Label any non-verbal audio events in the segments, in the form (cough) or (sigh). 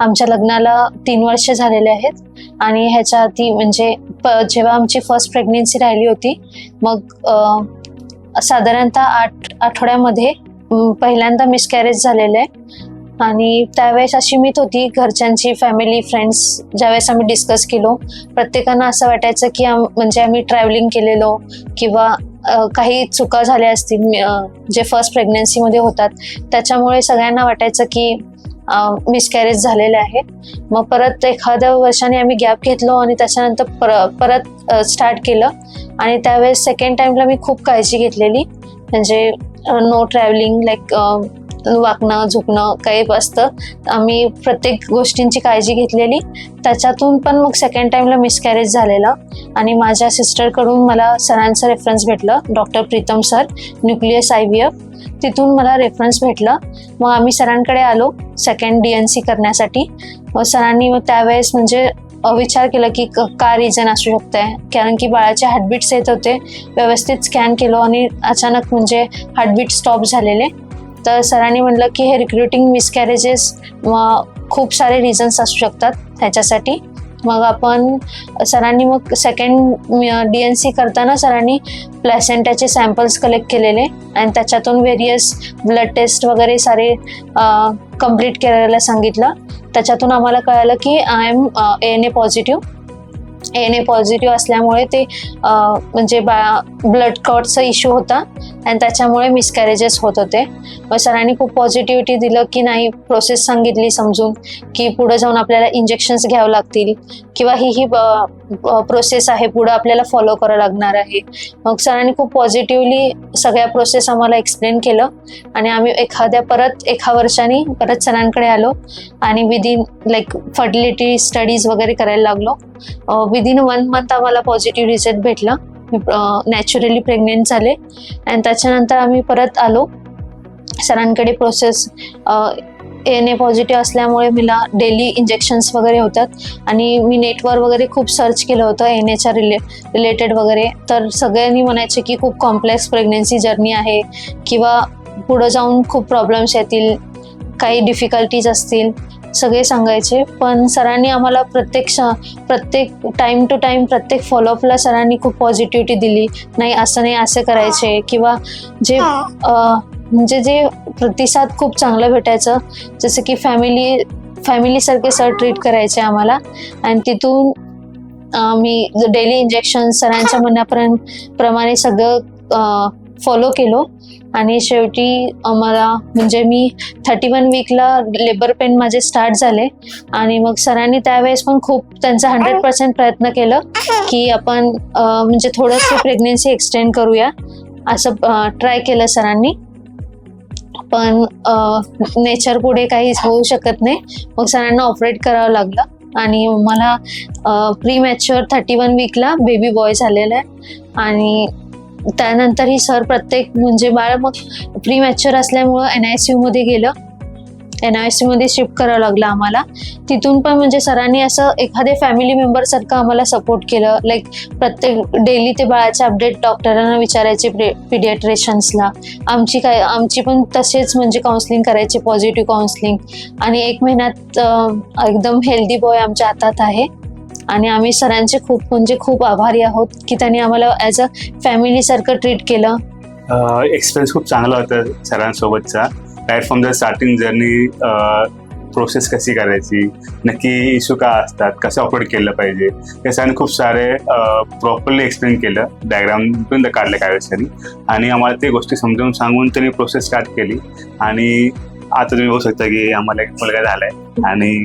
आमच्या लग्नाला तीन वर्ष झालेले आहेत. आणि ह्याच्या आधी म्हणजे प- जेव्हा आमची फर्स्ट प्रेग्नेन्सी राहिली होती मग साधारणतः आठ आठवड्यामध्ये पहिल्यांदा मिसकॅरेज झालेलं आहे. आणि त्यावेळेस अशी मीत होती घरच्यांची फॅमिली फ्रेंड्स ज्यावेळेस आम्ही डिस्कस केलो प्रत्येकांना असं वाटायचं की आम- म्हणजे आम्ही ट्रॅव्हलिंग केलेलो किंवा काही चुका झाल्या असतील जे फर्स्ट प्रेग्नन्सीमध्ये होतात त्याच्यामुळे सगळ्यांना वाटायचं की मिसकॅरेज झालेले आहे मग परत एखाद्या वर्षाने आम्ही गॅप घेतलो आणि त्याच्यानंतर पर परत स्टार्ट केलं. आणि त्यावेळेस सेकंड टाइमला मी खूप काळजी घेतलेली. म्हणजे नो ट्रॅव्हलिंग लाईक वाकणं झुकणं काही असतं. आम्ही प्रत्येक गोष्टींची काळजी घेतलेली. त्याच्यातून पण मग सेकंड टाइमला मिसकॅरेज झालेलं. आणि माझ्या सिस्टरकडून मला सरांचं रेफरन्स भेटलं. Doctor Pritam sir Nucleus I V F तिथून मला रेफरन्स भेटलं. मग आम्ही सरांकडे आलो सेकंड डी एन सी करण्यासाठी. मग सरांनी मग त्यावेळेस म्हणजे विचार केला की क- का रिझन असू शकतंय? कारण की बाळाचे हार्टबीट्स येत होते. व्यवस्थित स्कॅन केलो आणि अचानक म्हणजे हार्टबीट स्टॉप झालेले. तर सरांनी म्हटलं की हे रिक्रुटिंग मिसकॅरेजेस खूप सारे रिझन्स असू शकतात ह्याच्यासाठी मग आपण सरांनी मग सेकंड डी एन सी करताना सरांनी प्लॅसेंटाचे सॅम्पल्स कलेक्ट केलेले आणि त्याच्यातून व्हेरियस ब्लड टेस्ट वगैरे सारे कंप्लीट करायला सांगितलं. त्याच्यातून आम्हाला कळालं की I M A N A positive N A positive असल्यामुळे ते म्हणजे बा ब्लड क्लॉटचा इश्यू होता. आणि त्याच्यामुळे मिसकॅरेजेस होत होते. मग सरांनी खूप पॉझिटिव्हिटी दिलं की नाही प्रोसेस सांगितली समजून की पुढे जाऊन आपल्याला इंजेक्शन्स घ्यावं लागतील. किंवा ही ही प्रोसेस आहे पुढं आपल्याला फॉलो करावं लागणार आहे. मग सरांनी खूप पॉझिटिव्हली सगळ्या प्रोसेस आम्हाला एक्सप्लेन केलं आणि आम्ही एखाद्या परत एका वर्षाने परत सरांकडे आलो आणि विदिन लाईक फर्टिलिटी स्टडीज वगैरे करायला लागलो. विदिन वन मंथ आम्हाला पॉझिटिव्ह रिझल्ट भेटला. नॅचरली प्रेग्नेंट झाले. आणि त्याच्यानंतर आम्ही परत आलो. सरांकडे प्रोसेस एन ए पॉझिटिव्ह असल्यामुळे मला डेली इंजेक्शन्स वगैरे होतात. आणि मी नेटवर वगैरे खूप सर्च केलं होतं एन एच्या रिले रिलेटेड वगैरे. तर सगळ्यांनी म्हणायचे की खूप कॉम्प्लेक्स प्रेग्नेन्सी जर्नी आहे किंवा पुढं जाऊन खूप प्रॉब्लेम्स येतील काही डिफिकल्टीज असतील सगळे सांगायचे. पण सरांनी आम्हाला प्रत्येक श- प्रत्येक टाइम टू टाइम प्रत्येक फॉलोअपला सरांनी खूप पॉझिटिव्हिटी दिली. नाही असं नाही असं करायचे. किंवा जे म्हणजे जे प्रतिसाद खूप चांगलं भेटायचं जसं की फॅमिली फॅमिलीसारखे सर ट्रीट करायचे आम्हाला. आणि तिथून मी डेली इंजेक्शन सरांच्या म्हणण्यापर्यंत प्रमाणे सगळं फॉलो केलो. आणि शेवटी आम्हाला म्हणजे मी थर्टी वन वीकला लेबर पेन माझे स्टार्ट झाले. आणि मग सरांनी त्यावेळेस पण खूप त्यांचा हंड्रेड पर्सेंट प्रयत्न केलं की आपण म्हणजे थोडंसं प्रेग्नेन्सी एक्सटेंड करूया. असं ट्राय केलं सरांनी. पण नेचर पुढे काहीच होऊ शकत नाही. मग सरांना ऑपरेट करावं लागलं. आणि मला प्री मॅच्युअर थर्टी वन वीकला बेबी बॉय झालेला आहे. आणि त्यानंतरही सर प्रत्येक म्हणजे बाळ मग प्री मॅच्युअर असल्यामुळं एन आय सी यूमध्ये गेलं. एन आय सी मध्ये शिफ्ट करावं लागलं आम्हाला. तिथून पण म्हणजे सरांनी असं एखादे फॅमिली मेंबर सारखं आम्हाला सपोर्ट केलं. लाईक प्रत्येक डेली ते बाळाचे अपडेट डॉक्टरांना विचारायचे पिडियाट्रिशियन्सला आमची काय आमची पण तसेच म्हणजे काउन्सिलिंग करायचे पॉझिटिव्ह काउन्सिलिंग आणि एक महिन्यात एकदम हेल्दी बॉय आमच्या हातात आहे. आणि आम्ही सरांचे खूप म्हणजे खूप आभारी आहोत की त्यांनी आम्हाला ॲज अ फॅमिलीसारखं ट्रीट केलं. एक्सपिरियन्स खूप चांगला होता सरांसोबतचा. Right from the starting journey process कशी करायची? नक्की इश्यू का असतात? कसं ऑपरेट केलं पाहिजे? हे सरांनी खूप सारे प्रॉपरली एक्सप्लेन केलं. डायग्राम पण काढले काही वर्षांनी आणि आम्हाला ते गोष्टी समजावून सांगून त्यांनी प्रोसेस स्टार्ट केली. आणि आता तुम्ही बघू शकता की आम्हाला एक मुलगा झालाय. आणि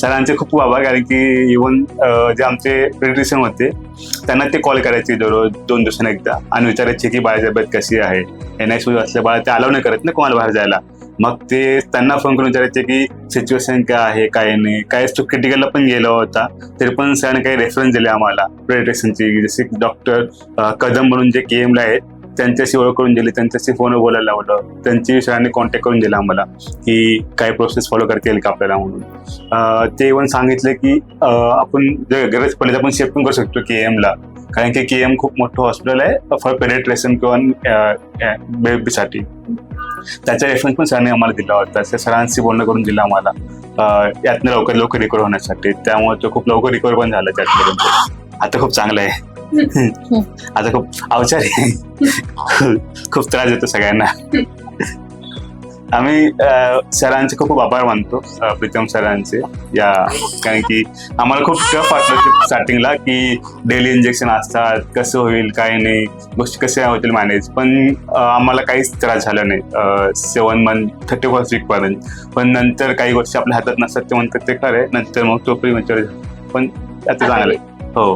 सरांचे खूप खूप आभार कारण की इवन जे आमचे प्रेडिशन होते त्यांना ते कॉल करायचे दररोज दोन दिवसांनी एकदा. आणि विचारायचे की बाळाची तब्येत कशी आहे? एन आय असल्या बाळा ते अलाव नाही करत ना कोणाला बाहेर जायला. मग ते त्यांना फोन करून विचारायचे की सिच्युएशन काय आहे काय नाही? काय तो क्रिटिकलला पण गेला होता तरी पण सरांनी काही रेफरन्स दिले आम्हाला. प्रेडिशनची जसे डॉक्टर कदम म्हणून जे के एमला आहेत त्यांच्याशी ओळख करून दिली त्यांच्याशी फोनवर बोलायला लावलं त्यांची सरांनी कॉन्टॅक्ट करून दिला आम्हाला की काय प्रोसेस फॉलो करता येईल का आपल्याला म्हणून. ते इव्हन सांगितलं की आपण जर गरज पडली तर आपण शिफ्ट पण करू शकतो के एमला कारण की के एम खूप मोठं हॉस्पिटल आहे फॉर पेनेट्रेशन किंवा बेबीसाठी त्याचा रेफरन्स पण सरांनी आम्हाला दिला होता. त्या सरांशी बोलणं करून दिलं आम्हाला. यातनं लवकर लवकर रिकवर होण्यासाठी. त्यामुळे तो खूप लवकर रिकवर पण झाला त्यातपर्यंत आता खूप चांगलं आहे. (laughs) आता खूप अवचार (laughs) खूप त्रास देतो सगळ्यांना. (laughs) आम्ही सरांचे खूप खूप आभार मानतो प्रीतम सरांचे या कारण की आम्हाला खूप टफ वाटलं स्टार्टिंगला की डेली इंजेक्शन असतात कसं होईल काय नाही गोष्टी कशा होतील मॅनेज पण आम्हाला काहीच त्रास झाला नाही. Seven month thirty first week पर्यंत. पण नंतर काही गोष्टी आपल्या हातात नसतात ते म्हणतात ते खरं आहे. नंतर मग तो प्री पण आता चांगलं आहे. हो.